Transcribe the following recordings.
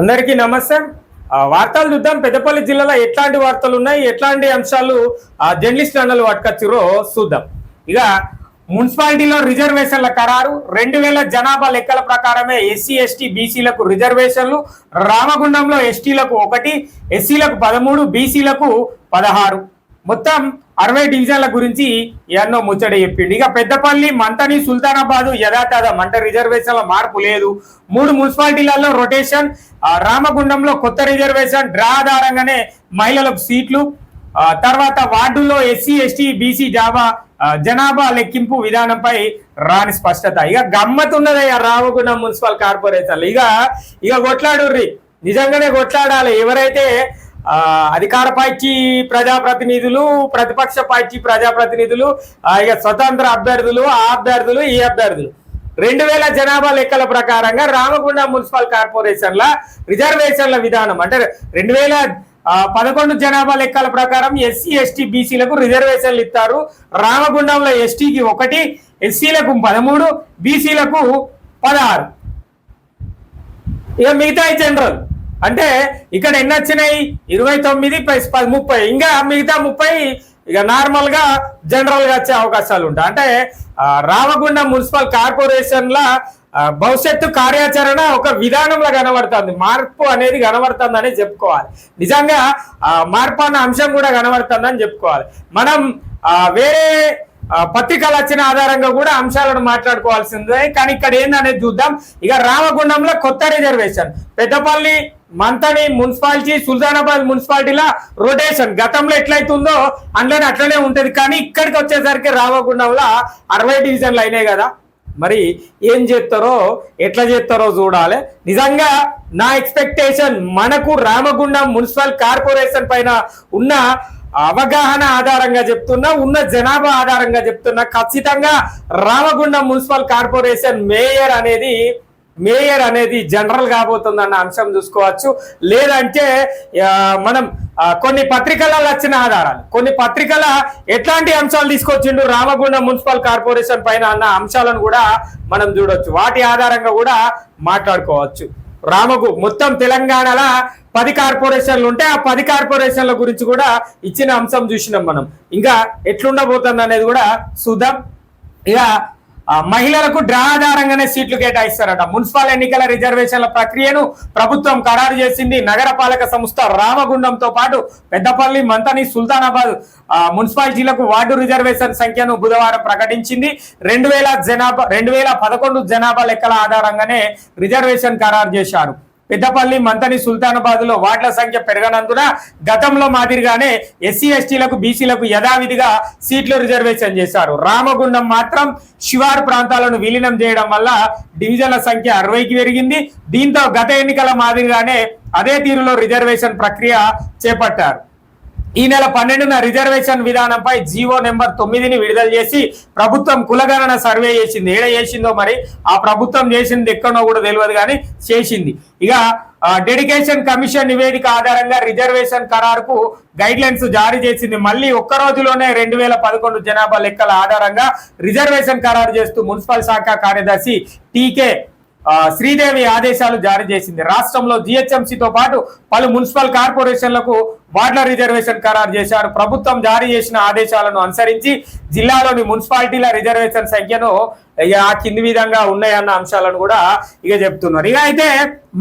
అందరికీ నమస్తే వార్తలు చూద్దాం. పెద్దపల్లి జిల్లాలో ఎట్లాంటి వార్తలు ఉన్నాయి? ఎట్లాంటి అంశాలు ఆ జర్నలిస్ట్ అన్నలు పట్టుకొచ్చిరో చూద్దాం. ఇక మున్సిపాలిటీలో రిజర్వేషన్ల ఖరారు. రెండు వేల జనాభా లెక్కల ప్రకారమే ఎస్సీ ఎస్టీ బీసీలకు రిజర్వేషన్లు. రామగుండంలో ఎస్టీలకు ఒకటి ఎస్సీలకు పదమూడు బీసీలకు పదహారు. మొత్తం అరవై డివిజన్ల గురించి ఎన్నో ముచ్చట చెప్పిండు. ఇక పెద్దపల్లి మంతని సుల్తానాబాద్ యథాతథం అంటే రిజర్వేషన్ల మార్పు లేదు. మూడు మున్సిపాలిటీలలో రొటేషన్ రామగుండంలో కొత్త రిజర్వేషన్ డ్రా ఆధారంగానే మహిళలకు సీట్లు తర్వాత వార్డుల్లో ఎస్సీ ఎస్టీ బీసీ జాబా జనాభా లెక్కింపు విధానంపై రాని స్పష్టత. ఇక గమ్మతున్నది ఆ రామగుండం మున్సిపల్ కార్పొరేషన్ ఇక ఇక కొట్లాడుర్రి. నిజంగానే కొట్లాడాలి. ఎవరైతే అధికార పార్టీ ప్రజాప్రతినిధులు ప్రతిపక్ష పార్టీ ప్రజాప్రతినిధులు ఇక స్వతంత్ర అభ్యర్థులు ఆ అభ్యర్థులు ఈ అభ్యర్థులు. రెండు వేల జనాభా లెక్కల ప్రకారంగా రామగుండం మున్సిపల్ కార్పొరేషన్ల రిజర్వేషన్ల విధానం. అంటే రెండు వేల పదకొండు జనాభా లెక్కల ప్రకారం ఎస్సీ ఎస్టీ బీసీలకు రిజర్వేషన్లు ఇస్తారు. రామగుండంలో ఎస్టీకి ఒకటి ఎస్సీలకు పదమూడు బీసీలకు పదహారు. ఇక మిగతా జనరల్. అంటే ఇక్కడ ఎన్ని వచ్చినాయి? ఇరవై తొమ్మిది ప్లస్ పది ముప్పై. ఇంకా మిగతా ముప్పై ఇక నార్మల్గా జనరల్గా వచ్చే అవకాశాలు ఉంటాయి. అంటే ఆ, రామగుండం మున్సిపల్ కార్పొరేషన్ లా భవిష్యత్తు కార్యాచరణ ఒక విధానంలో కనబడుతుంది. మార్పు అనేది కనబడుతుంది అని చెప్పుకోవాలి. నిజంగా మార్పు అన్న అంశం కూడా కనబడుతుందని చెప్పుకోవాలి. మనం వేరే పత్రికలు వచ్చిన ఆధారంగా కూడా అంశాలను మాట్లాడుకోవాల్సిందే. కానీ ఇక్కడ ఏందనేది చూద్దాం. ఇక రామగుండంలో కొత్త రిజర్వేషన్. పెద్దపల్లి మంతని మున్సిపాలిటీ సుల్తానాబాద్ మున్సిపాలిటీల రొటేషన్ గతంలో ఎట్లయితుందో అందులోనే అట్లనే ఉంటుంది. కానీ ఇక్కడికి వచ్చేసరికి రామగుండంలో అరవై డివిజన్లు అయినాయి కదా. మరి ఏం చేస్తారో ఎట్లా చేస్తారో చూడాలి. నిజంగా నా ఎక్స్పెక్టేషన్ మనకు రామగుండం మున్సిపల్ కార్పొరేషన్ పైన ఉన్న అవగాహన ఆధారంగా చెప్తున్నా ఉన్న జనాభా ఆధారంగా చెప్తున్నా ఖచ్చితంగా రామగుండం మున్సిపల్ కార్పొరేషన్ మేయర్ అనేది మేయర్ అనేది జనరల్ కాబోతుందన్న అంశం చూసుకోవచ్చు. లేదంటే మనం కొన్ని పత్రికలలో వచ్చిన ఆధారాలు కొన్ని పత్రికల ఎట్లాంటి అంశాలు తీసుకొచ్చిండు రామగుండం మున్సిపల్ కార్పొరేషన్ పైన అన్న అంశాలను కూడా మనం చూడొచ్చు. వాటి ఆధారంగా కూడా మాట్లాడుకోవచ్చు. రామగు మొత్తం తెలంగాణలో పది కార్పొరేషన్లు ఉంటే ఆ పది కార్పొరేషన్ల గురించి కూడా ఇచ్చిన అంశం చూసినాం మనం. ఇంకా ఎట్లుండబోతుంది అనేది కూడా చూద్దాం. ఇక మహిళలకు డ్రా ఆధారంగానే సీట్లు కేటాయిస్తారట. మున్సిపల్ ఎన్నికల రిజర్వేషన్ల ప్రక్రియను ప్రభుత్వం ఖరారు చేసింది. నగరపాలక సంస్థ రామగుండంతో పాటు పెద్దపల్లి మంతని సుల్తానాబాద్ మున్సిపాలిటీలకు వార్డు రిజర్వేషన్ సంఖ్యను బుధవారం ప్రకటించింది. రెండు వేల జనాభా రెండు వేల పదకొండు జనాభా లెక్కల ఆధారంగానే రిజర్వేషన్ ఖరారు చేశారు. పెద్దపల్లి మంతని సుల్తానాబాద్లో వార్డుల సంఖ్య పెరగనందున గతంలో మాదిరిగానే ఎస్సీ ఎస్టీలకు బీసీలకు యథావిధిగా సీట్లు రిజర్వేషన్ చేశారు. రామగుండం మాత్రం శివారు ప్రాంతాలను విలీనం చేయడం వల్ల డివిజన్ల సంఖ్య అరవైకి పెరిగింది. దీంతో గత ఎన్నికల మాదిరిగానే అదే తీరులో రిజర్వేషన్ ప్రక్రియ చేపట్టారు. ఈ నెల పన్నెండున రిజర్వేషన్ విధానంపై జీవో నెంబర్ తొమ్మిదిని విడుదల చేసి ప్రభుత్వం కులగణన సర్వే చేసింది. ఏడ చేసిందో మరి? ఆ ప్రభుత్వం చేసింది ఎక్కడో కూడా తెలియదు కానీ చేసింది. ఇక డెడికేషన్ కమిషన్ నివేదిక ఆధారంగా రిజర్వేషన్ ఖరారుకు గైడ్ లైన్స్ జారీ చేసింది. మళ్ళీ ఒక్క రోజులోనే రెండు వేల పదకొండు జనాభా లెక్కల ఆధారంగా రిజర్వేషన్ ఖరారు చేస్తూ మున్సిపల్ శాఖ కార్యదర్శి టీకే శ్రీదేవి ఆదేశాలు జారీ చేసింది. రాష్ట్రంలో జిహెచ్ఎంసీతో పాటు పలు మున్సిపల్ కార్పొరేషన్లకు వార్డుల రిజర్వేషన్ ఖరారు చేశారు. ప్రభుత్వం జారీ చేసిన ఆదేశాలను అనుసరించి జిల్లాలోని మున్సిపాలిటీల రిజర్వేషన్ సంఖ్యను ఇక ఆ కింది విధంగా ఉన్నాయన్న అంశాలను కూడా ఇక చెప్తున్నారు. ఇక అయితే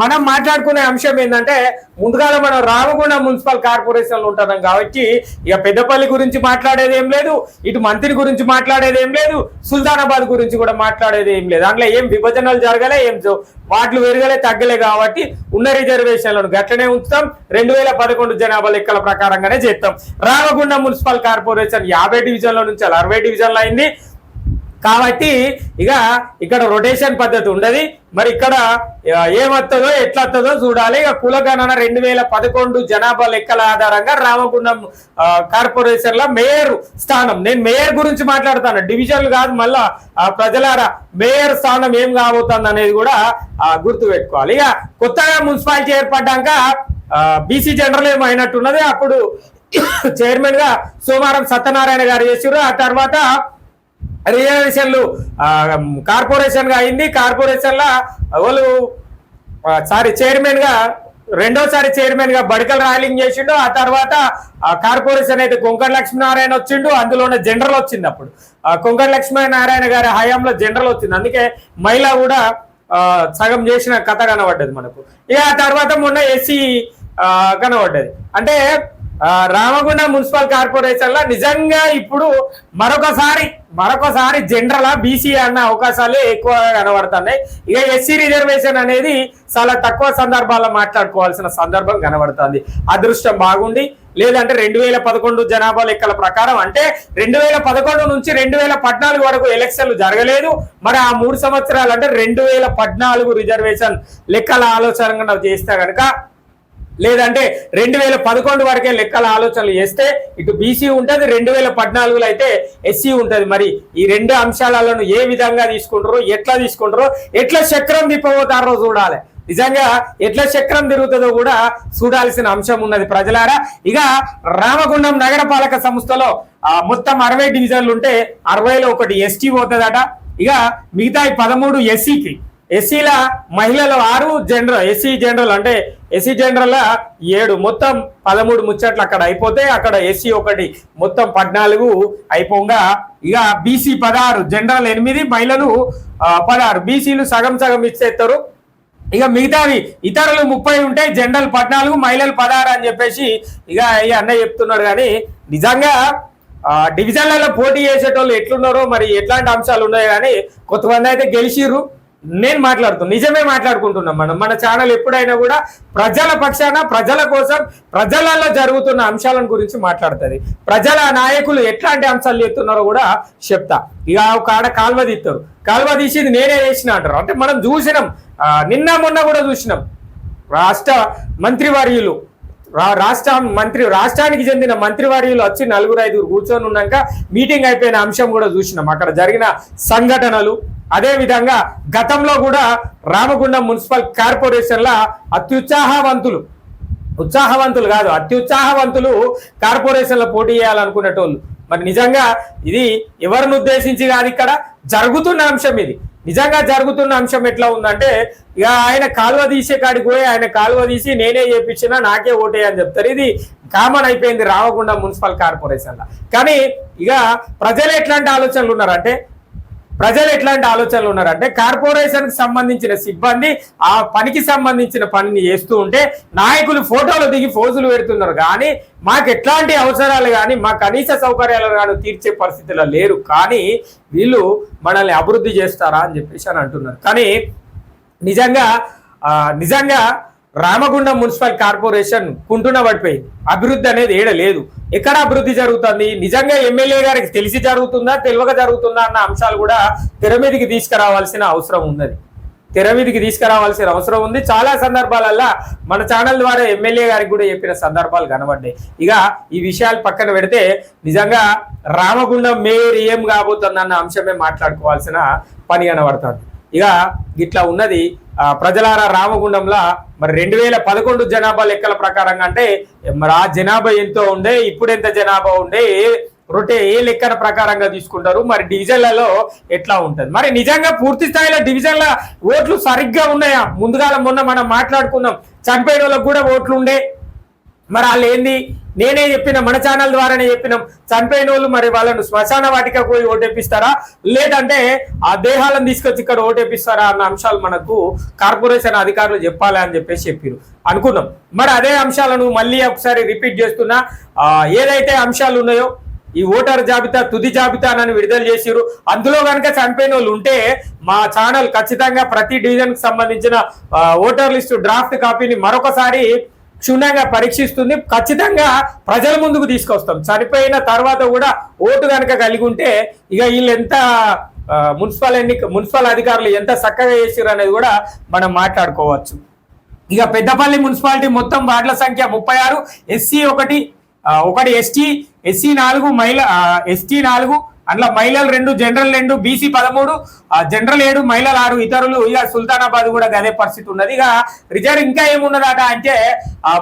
మనం మాట్లాడుకునే అంశం ఏంటంటే ముందుగాల మనం రామగుండం మున్సిపల్ కార్పొరేషన్ ఉంటున్నాం కాబట్టి ఇక పెద్దపల్లి గురించి మాట్లాడేది ఏం లేదు ఇటు మంత్రి గురించి మాట్లాడేది ఏం లేదు సుల్తానాబాద్ గురించి కూడా మాట్లాడేది ఏం లేదు. అందులో ఏం విభజనలు జరగలే ఏం వాటిలు పెరగలే తగ్గలే కాబట్టి ఉన్న రిజర్వేషన్లను గట్లనే ఉంచుతాం. రెండు వేల పదకొండు జనాభా లెక్కల ప్రకారంగానే చేస్తాం. రామగుండ మున్సిపల్ కార్పొరేషన్ యాభై డివిజన్ల నుంచి అరవై డివిజన్లు అయింది. కాబట్టి ఇక ఇక్కడ రొటేషన్ పద్ధతి ఉండదు. మరి ఇక్కడ ఏమొస్తుందో ఎట్లొస్తుందో చూడాలి. ఇక కులగణన రెండు వేల పదకొండు జనాభా లెక్కల ఆధారంగా రామగుండం ఆ, కార్పొరేషన్ మేయర్ స్థానం. నేను మేయర్ గురించి మాట్లాడతాను. డివిజన్లు కాదు మళ్ళా ఆ, ప్రజలారా మేయర్ స్థానం ఏం కాబోతుంది అనేది కూడా గుర్తుపెట్టుకోవాలి. ఇక కొత్తగా మున్సిపాలిటీ ఏర్పడ్డాక బీసీ జనరల్ ఏమో అయినట్టున్నది. అప్పుడు చైర్మన్గా సోమవారం సత్యనారాయణ గారు చేసారు ఆ తర్వాత రిజర్వేషన్లు కార్పొరేషన్గా అయింది. కార్పొరేషన్ లా వాళ్ళు సారీ చైర్మన్గా రెండోసారి చైర్మన్గా బడికల్ రాయలింగ్ చేసిండు. ఆ తర్వాత ఆ కార్పొరేషన్ అయితే కొంకర్ లక్ష్మీనారాయణ వచ్చిండు. అందులోనే జనరల్ వచ్చింది అప్పుడు. ఆ కొంకర్ లక్ష్మీనారాయణ గారి హయాంలో జనరల్ వచ్చింది. అందుకే మహిళ కూడా సగం చేసిన కథ కనబడ్డది మనకు. ఇక ఆ తర్వాత మొన్న ఎస్సీ కనబడ్డది. అంటే రామగుండ మున్సిపల్ కార్పొరేషన్లో నిజంగా ఇప్పుడు మరొకసారి మరొకసారి జనరల్ బీసీ అన్న అవకాశాలు ఎక్కువగా కనబడుతున్నాయి. ఇక ఎస్సీ రిజర్వేషన్ అనేది చాలా తక్కువ సందర్భాల్లో మాట్లాడుకోవాల్సిన సందర్భం కనబడుతుంది. అదృష్టం బాగుండి లేదంటే రెండు వేల పదకొండు జనాభా లెక్కల ప్రకారం అంటే రెండు వేల పదకొండు నుంచి రెండు వేల పద్నాలుగు వరకు ఎలక్షన్లు జరగలేదు. మరి ఆ మూడు సంవత్సరాలు అంటే రెండు వేల పద్నాలుగు రిజర్వేషన్ లెక్కల ఆలోచన చేస్తే కనుక లేదంటే రెండు వేల పదకొండు వరకే లెక్కల ఆలోచనలు చేస్తే ఇటు బీసీ ఉంటుంది రెండు వేల పద్నాలుగులో అయితే ఎస్సీ ఉంటుంది. మరి ఈ రెండు అంశాలను ఏ విధంగా తీసుకుంటారో ఎట్లా తీసుకుంటారో ఎట్లా చక్రం తిప్పబోతారో చూడాలి. నిజంగా ఎట్లా చక్రం తిరుగుతుందో కూడా చూడాల్సిన అంశం ఉన్నది ప్రజలారా. ఇక రామగుండం నగరపాలక సంస్థలో మొత్తం అరవై డివిజన్లు ఉంటే అరవైలో ఒకటి ఎస్టీ పోతుందట. ఇక మిగతా ఈ పదమూడు ఎస్సీకి ఎస్సీల మహిళలు ఆరు జనరల్ ఎస్సీ జనరల్ అంటే ఎస్సీ జనరల్ ఏడు మొత్తం పదమూడు ముచ్చట్లు అక్కడ అయిపోతే అక్కడ ఎస్సీ ఒకటి మొత్తం పద్నాలుగు అయిపోగా. ఇక బీసీ పదహారు జనరల్ ఎనిమిది మహిళలు పదహారు. బీసీలు సగం సగం ఇచ్చేస్తారు. ఇక మిగతావి ఇతరులు ముప్పై ఉంటే జనరల్ పద్నాలుగు మహిళలు పదహారు అని చెప్పేసి ఇక ఈ అన్నయ్య చెప్తున్నాడు. కానీ నిజంగా డివిజన్లలో పోటీ చేసేటోళ్ళు ఎట్లున్నారో మరి ఎట్లాంటి అంశాలు ఉన్నాయి కానీ కొంతమంది అయితే గెలిచిర్రు. నేను మాట్లాడుతున్నా నిజమే మాట్లాడుకుంటున్నాం మనం మన ఛానల్ ఎప్పుడైనా కూడా ప్రజల పక్షాన ప్రజల కోసం ప్రజలలో జరుగుతున్న అంశాలను గురించి మాట్లాడుతుంది. ప్రజల నాయకులు ఎట్లాంటి అంశాలు ఎత్తున్నారో కూడా చెప్తా. ఇక ఒక ఆడ కాల్వ తీస్తారు. కాల్వ తీసేది నేనే చేసిన అంటారు. అంటే మనం చూసినాం. నిన్న మొన్న కూడా చూసినాం. రాష్ట్ర మంత్రివర్యులు రాష్ట్ర మంత్రి రాష్ట్రానికి చెందిన మంత్రివర్యులు వచ్చి నలుగురు ఐదుగురు కూర్చొని ఉన్నాక మీటింగ్ అయిపోయిన అంశం కూడా చూసినాం. అక్కడ జరిగిన సంఘటనలు అదేవిధంగా గతంలో కూడా రామగుండం మున్సిపల్ కార్పొరేషన్ల అత్యుత్సాహవంతులు ఉత్సాహవంతులు కాదు అత్యుత్సాహవంతులు కార్పొరేషన్లో పోటీ చేయాలనుకునేటోళ్ళు. మరి నిజంగా ఇది ఎవరిని ఉద్దేశించి కాదు ఇక్కడ జరుగుతున్న అంశం ఇది. నిజంగా జరుగుతున్న అంశం ఎట్లా ఉందంటే ఇక ఆయన కాలువ తీసే కాడికి పోయి ఆయన కాలువ తీసి నేనే చేపించినా నాకే ఓటే అని చెప్తారు. ఇది కామన్ అయిపోయింది రావకుండా మున్సిపల్ కార్పొరేషన్లో. కానీ ఇక ప్రజలు ఎట్లాంటి ఆలోచనలు ఉన్నారంటే ప్రజలు ఎట్లాంటి ఆలోచనలు ఉన్నారంటే కార్పొరేషన్ సంబంధించిన సిబ్బంది ఆ పనికి సంబంధించిన పనిని చేస్తూ ఉంటే నాయకులు ఫోటోలు దిగి ఫోజులు పెడుతున్నారు. కానీ మాకు ఎట్లాంటి అవసరాలు కానీ మా కనీస సౌకర్యాలు కానీ తీర్చే పరిస్థితిలో లేరు. కానీ వీళ్ళు మనల్ని అభివృద్ధి చేస్తారా అని చెప్పేసి అని అంటున్నారు. కానీ నిజంగా నిజంగా రామగుండం మున్సిపల్ కార్పొరేషన్ కుంటున పడిపోయింది అభివృద్ధి అనేది ఏడ లేదు. ఎక్కడ అభివృద్ధి జరుగుతుంది? నిజంగా ఎమ్మెల్యే గారికి తెలిసి జరుగుతుందా తెలియక జరుగుతుందా అన్న అంశాలు కూడా తెర మీదకి తీసుకురావాల్సిన అవసరం ఉన్నది. తెర మీదకి తీసుకురావాల్సిన అవసరం ఉంది. చాలా సందర్భాలల్లా మన ఛానల్ ద్వారా ఎమ్మెల్యే గారికి కూడా చెప్పిన సందర్భాలు కనబడ్డాయి. ఇక ఈ విషయాలు పక్కన పెడితే నిజంగా రామగుండం మేయర్ ఏం కాబోతుందన్న అంశమే మాట్లాడుకోవాల్సిన పని కనబడుతుంది. ఇక ఇట్లా ఉన్నది. ప్రజలారా రామగుండంలో మరి రెండు వేల పదకొండు జనాభా లెక్కల ప్రకారంగా అంటే మరి ఆ జనాభా ఎంతో ఉండే ఇప్పుడు ఎంత జనాభా ఉండే రొట్టె ఏ లెక్కల ప్రకారంగా తీసుకుంటారు మరి డివిజన్లలో ఎట్లా ఉంటుంది? మరి నిజంగా పూర్తి స్థాయిలో డివిజన్ల ఓట్లు సరిగ్గా ఉన్నాయా? ముందుగాల మొన్న మనం మాట్లాడుకున్నాం చనిపోయిన వాళ్ళకి కూడా ఓట్లు ఉండే మరి వాళ్ళు ఏంది? నేనే చెప్పిన మన ఛానల్ ద్వారానే చెప్పినాం. చనిపోయిన వాళ్ళు మరి వాళ్ళను శ్మశాన వాటిక పోయి ఓటేపిస్తారా? లేదంటే ఆ దేహాలను తీసుకొచ్చి ఇక్కడ ఓటేపిస్తారా అన్న అంశాలు మనకు కార్పొరేషన్ అధికారులు చెప్పాలి అని చెప్పేసి చెప్పారు. అనుకున్నాం మరి అదే అంశాలను మళ్ళీ ఒకసారి రిపీట్ చేస్తున్నా. ఆ, ఏదైతే అంశాలు ఉన్నాయో ఈ ఓటర్ జాబితా తుది జాబితానని విడుదల చేసిరు అందులో కనుక చనిపోయిన వాళ్ళు ఉంటే మా ఛానల్ ఖచ్చితంగా ప్రతి డివిజన్ సంబంధించిన ఓటర్ లిస్టు డ్రాఫ్ట్ కాపీని మరొకసారి క్షుణ్ణంగా పరీక్షిస్తుంది. ఖచ్చితంగా ప్రజల ముందుకు తీసుకొస్తాం. చనిపోయిన తర్వాత కూడా ఓటు కనుక కలిగి ఉంటే ఇక వీళ్ళు ఎంత మున్సిపల్ ఎన్నిక మున్సిపల్ అధికారులు ఎంత చక్కగా చేసారు అనేది కూడా మనం మాట్లాడుకోవచ్చు. ఇక పెద్దపల్లి మున్సిపాలిటీ మొత్తం వార్డుల సంఖ్య ముప్పై ఆరు ఎస్సీ ఒకటి ఒకటి ఎస్టీ ఎస్సీ నాలుగు మహిళ ఎస్టీ నాలుగు అందులో మహిళలు రెండు జనరల్ రెండు బీసీ పదమూడు జనరల్ ఏడు మహిళలు ఆరు ఇతరులు ఇక సుల్తానాబాద్ కూడా అదే పరిస్థితి ఉన్నది. ఇక రిజర్వ్ ఇంకా ఏమున్నదట అంటే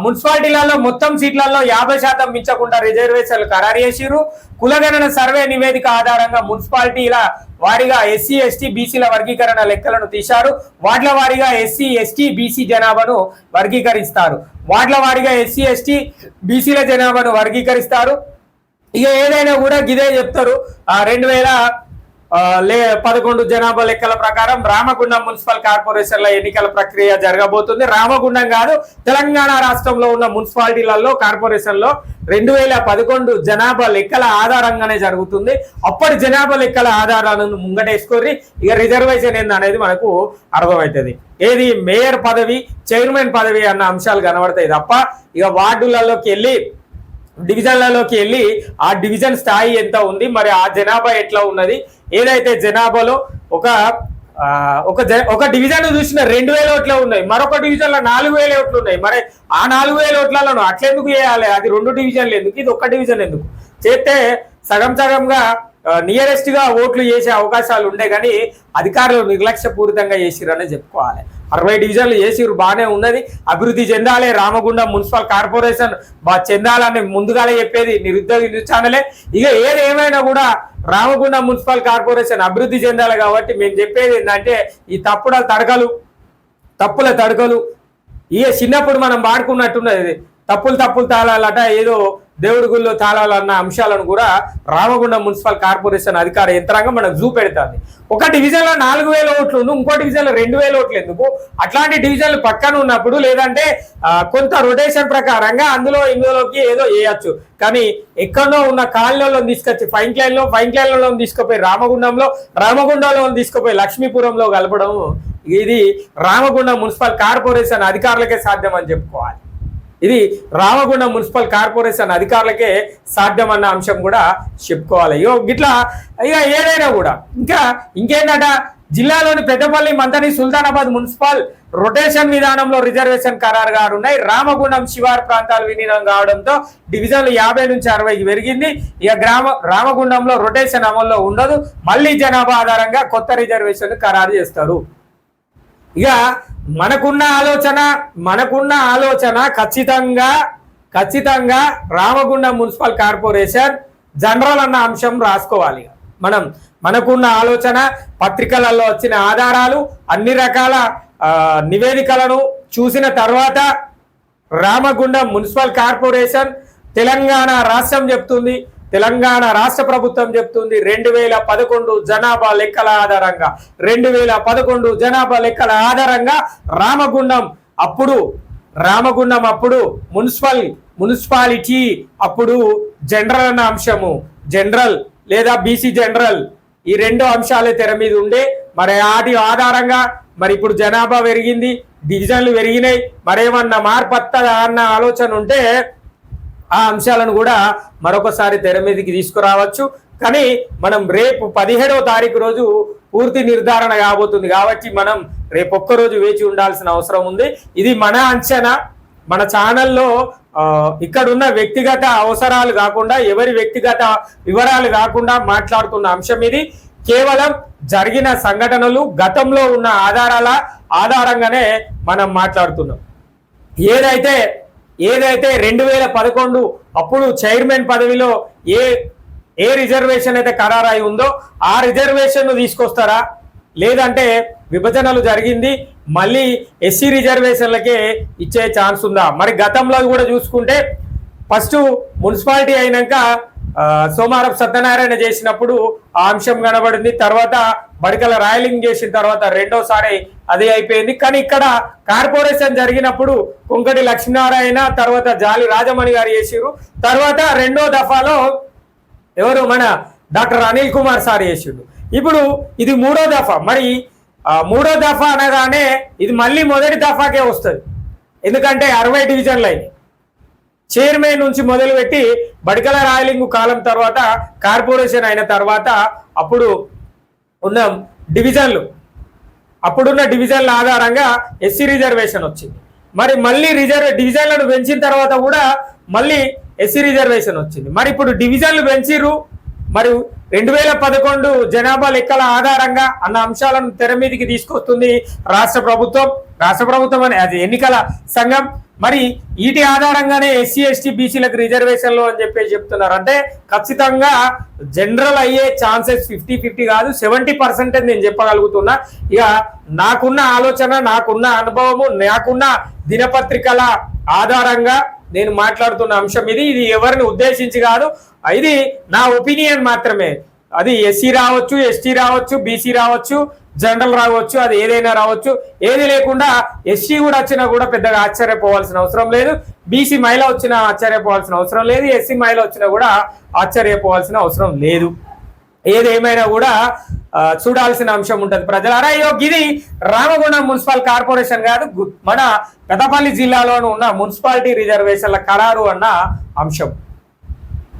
మున్సిపాలిటీలలో మొత్తం సీట్లలో యాభై శాతం మించకుండా రిజర్వేషన్లు ఖరారు చేసిరు కులగణన సర్వే నివేదిక ఆధారంగా మున్సిపాలిటీల వారిగా ఎస్సీ ఎస్టీ బీసీల వర్గీకరణ లెక్కలను తీశారు. వార్డుల వారీగా ఎస్సీ ఎస్టీ బీసీ జనాభాను వర్గీకరిస్తారు. వార్డుల వారీగా ఎస్సీ ఎస్టీ బీసీల జనాభాను వర్గీకరిస్తారు. ఇక ఏదైనా కూడా గిదే చెప్తారు. రెండు వేల లే పదకొండు జనాభా లెక్కల ప్రకారం రామగుండం మున్సిపల్ కార్పొరేషన్ల ఎన్నికల ప్రక్రియ జరగబోతుంది. రామగుండం కాదు తెలంగాణ రాష్ట్రంలో ఉన్న మున్సిపాలిటీలలో కార్పొరేషన్లో రెండు వేల పదకొండు జనాభా లెక్కల ఆధారంగానే జరుగుతుంది. అప్పటి జనాభా లెక్కల ఆధారాలను ముంగటేసుకొని ఇక రిజర్వేషన్ ఏంది అనేది మనకు అర్థమవుతుంది. ఏది మేయర్ పదవి చైర్మన్ పదవి అన్న అంశాలు కనబడతాయి తప్ప ఇక వార్డులలోకి వెళ్ళి డివిజన్లలోకి వెళ్ళి ఆ డివిజన్ స్థాయి ఎంత ఉంది మరి ఆ జనాభా ఎట్లా ఉన్నది ఏదైతే జనాభాలో ఒక ఒక జ- ఒక డివిజన్ చూసిన రెండు వేల ఓట్లే ఉన్నాయి మరొక డివిజన్లో నాలుగు వేల ఓట్లు ఉన్నాయి. మరి ఆ నాలుగు వేల ఓట్లలో అట్లెందుకు చేయాలి? అది రెండు డివిజన్లు ఎందుకు? ఇది ఒక్క డివిజన్ ఎందుకు? చేస్తే సగం సగంగా నియరెస్ట్గా ఓట్లు చేసే అవకాశాలు ఉండే కానీ అధికారులు నిర్లక్ష్యపూరితంగా చేసిరనే చెప్పుకోవాలి. అరవై డివిజన్లు చేసిరు బాగానే ఉన్నది. అభివృద్ధి చెందాలే రామగుండం మున్సిపల్ కార్పొరేషన్ బాగా చెందాలని ముందుగానే చెప్పేది నిరుద్యోగ న్యూస్ ఛానలే. ఇక ఏది ఏమైనా కూడా రామగుండం మున్సిపల్ కార్పొరేషన్ అభివృద్ధి చెందాలి కాబట్టి మేము చెప్పేది ఏంటంటే ఈ తప్పుల తడకలు తప్పుల తడకలు ఇక చిన్నప్పుడు మనం వాడుకున్నట్టున్నది తప్పులు తప్పులు తాళాలట ఏదో దేవుడి గుళ్ళో తాళాలన్న అంశాలను కూడా రామగుండం మున్సిపల్ కార్పొరేషన్ అధికార యంత్రాంగం మనకు చూపెడుతుంది. ఒక డివిజన్లో నాలుగు వేల ఓట్లు ఉంది ఇంకో డివిజన్లో రెండు వేల ఓట్లు ఎందుకు? అట్లాంటి డివిజన్లు పక్కన ఉన్నప్పుడు లేదంటే కొంత రొటేషన్ ప్రకారంగా అందులో ఇందులోకి ఏదో వేయచ్చు కానీ ఎక్కడో ఉన్న కాలనీలో తీసుకొచ్చి ఫైన్ క్లైన్లో ఫైన్ క్లైన్లో తీసుకుపోయి రామగుండంలో రామగుండంలో తీసుకుపోయి లక్ష్మీపురంలో కలపడం ఇది రామగుండం మున్సిపల్ కార్పొరేషన్ అధికారులకే సాధ్యం అని చెప్పుకోవాలి. ఇది రామగుండం మున్సిపల్ కార్పొరేషన్ అధికారులకే సాధ్యం అన్న అంశం కూడా చెప్పుకోవాలి. ఇగో గిట్లా ఇక ఏదైనా కూడా ఇంకా ఇంకేంటట జిల్లాలోని పెద్దపల్లి మంతని సుల్తానాబాద్ మున్సిపల్ రొటేషన్ విధానంలో రిజర్వేషన్ ఖరారుగా ఉన్నాయి రామగుండం శివారు ప్రాంతాలు విలీనం కావడంతో డివిజన్లు యాభై నుంచి అరవైకి పెరిగింది. ఇక గ్రామ రామగుండంలో రొటేషన్ అమల్లో ఉండదు. మళ్ళీ జనాభా ఆధారంగా కొత్త రిజర్వేషన్ ఖరారు చేస్తారు. ఇక మనకున్న ఆలోచన మనకున్న ఆలోచన ఖచ్చితంగా ఖచ్చితంగా రామగుండం మున్సిపల్ కార్పొరేషన్ జనరల్ అన్న అంశం రాసుకోవాలి. మనం మనకున్న ఆలోచన పత్రికలలో వచ్చిన ఆధారాలు అన్ని రకాల నివేదికలను చూసిన తర్వాత రామగుండం మున్సిపల్ కార్పొరేషన్ తెలంగాణ రాష్ట్రం చెప్తుంది. తెలంగాణ రాష్ట్ర ప్రభుత్వం చెప్తుంది రెండు వేల పదకొండు జనాభా లెక్కల ఆధారంగా. రెండు వేల పదకొండు జనాభా లెక్కల ఆధారంగా రామగుండం అప్పుడు రామగుండం అప్పుడు మున్సిపల్ మున్సిపాలిటీ అప్పుడు జనరల్ అన్న అంశము. జనరల్ లేదా బీసీ జనరల్ ఈ రెండు అంశాలే తెర మీద ఉండే. మరి వాటి ఆధారంగా మరి ఇప్పుడు జనాభా పెరిగింది డివిజన్లు పెరిగినాయి. మరేమన్నా మార్పు వస్తుందా అన్న ఆలోచన ఉంటే ఆ అంశాలను కూడా మరొకసారి తెర మీదకి తీసుకురావచ్చు. కానీ మనం రేపు పదిహేడవ తారీఖు రోజు పూర్తి నిర్ధారణ కాబోతుంది కాబట్టి మనం రేపు ఒక్కరోజు వేచి ఉండాల్సిన అవసరం ఉంది. ఇది మన అంచనా. మన ఛానల్లో ఇక్కడున్న వ్యక్తిగత అవసరాలు కాకుండా ఎవరి వ్యక్తిగత వివరాలు కాకుండా మాట్లాడుతున్న అంశం ఇది. కేవలం జరిగిన సంఘటనలు గతంలో ఉన్న ఆధారాల ఆధారంగానే మనం మాట్లాడుతున్నాం. ఏదైతే ఏదైతే రెండు వేల పదకొండు అప్పుడు చైర్మన్ పదవిలో ఏ ఏ రిజర్వేషన్ అయితే ఖరారై ఉందో ఆ రిజర్వేషన్ తీసుకొస్తారా? లేదంటే విభజనలు జరిగింది మళ్ళీ ఎస్సీ రిజర్వేషన్లకే ఇచ్చే ఛాన్స్ ఉందా? మరి గతంలో కూడా చూసుకుంటే ఫస్ట్ మున్సిపాలిటీ అయినాక సోమారం సోమారపు సత్యనారాయణ చేసినప్పుడు ఆ అంశం కనబడింది తర్వాత బడికల రాయలింగ్ చేసిన తర్వాత రెండోసారి అదే అయిపోయింది. కానీ ఇక్కడ కార్పొరేషన్ జరిగినప్పుడు కుంకటి లక్ష్మీనారాయణ తర్వాత జాలి రాజమణి గారు చేసిరు తర్వాత రెండో దఫాలో ఎవరు? మన డాక్టర్ అనిల్ కుమార్ సార్ చేసిండు ఇప్పుడు ఇది మూడో దఫా. మరి మూడో దఫా అనగానే ఇది మళ్ళీ మొదటి దఫాకే వస్తుంది. ఎందుకంటే అరవై డివిజన్లు అయినాయి. చైర్మన్ నుంచి మొదలుపెట్టి బడికల రాయలింగు కాలం తర్వాత కార్పొరేషన్ అయిన తర్వాత అప్పుడు ఉన్న డివిజన్లు. అప్పుడున్న డివిజన్ల ఆధారంగా ఎస్సీ రిజర్వేషన్ వచ్చింది. మరి మళ్ళీ రిజర్వ్ డివిజన్లను పెంచిన తర్వాత కూడా మళ్ళీ ఎస్సీ రిజర్వేషన్ వచ్చింది. మరి ఇప్పుడు డివిజన్లు పెంచిర్రు. మరి రెండు వేల పదకొండు జనాభా లెక్కల ఆధారంగా అన్న అంశాలను తెర మీదకి తీసుకొస్తుంది రాష్ట్ర ప్రభుత్వం. రాష్ట్ర ప్రభుత్వం అనే అది ఎన్నికల సంఘం. మరి వీటి ఆధారంగానే ఎస్సీ ఎస్టీ బీసీలకు రిజర్వేషన్లు అని చెప్పేసి చెప్తున్నారు. అంటే ఖచ్చితంగా జనరల్ అయ్యే ఛాన్సెస్ ఫిఫ్టీ ఫిఫ్టీ కాదు సెవెంటీ పర్సెంటేజ్ నేను చెప్పగలుగుతున్నా. ఇక నాకున్న ఆలోచన నాకున్న అనుభవము నాకున్న దినపత్రికల ఆధారంగా నేను మాట్లాడుతున్న అంశం ఇది. ఇది ఎవరిని ఉద్దేశించి కాదు ఇది నా ఒపీనియన్ మాత్రమే. అది ఎస్సీ రావచ్చు ఎస్టీ రావచ్చు బీసీ రావచ్చు జనరల్ రావచ్చు అది ఏదైనా రావచ్చు. ఏది లేకుండా ఎస్సీ కూడా వచ్చినా కూడా పెద్దగా ఆశ్చర్యపోవాల్సిన అవసరం లేదు. బీసీ మహిళ వచ్చినా ఆశ్చర్యపోవాల్సిన అవసరం లేదు. ఎస్సీ మహిళ వచ్చినా కూడా ఆశ్చర్యపోవాల్సిన అవసరం లేదు. ఏదేమైనా కూడా చూడాల్సిన అంశం ఉంటుంది. ప్రజలారా అయ్యో ఇది రామగుండం మున్సిపల్ కార్పొరేషన్ కాదు మన పెద్దపల్లి జిల్లాలోనూ ఉన్న మున్సిపాలిటీ రిజర్వేషన్ల ఖరారు అన్న అంశం.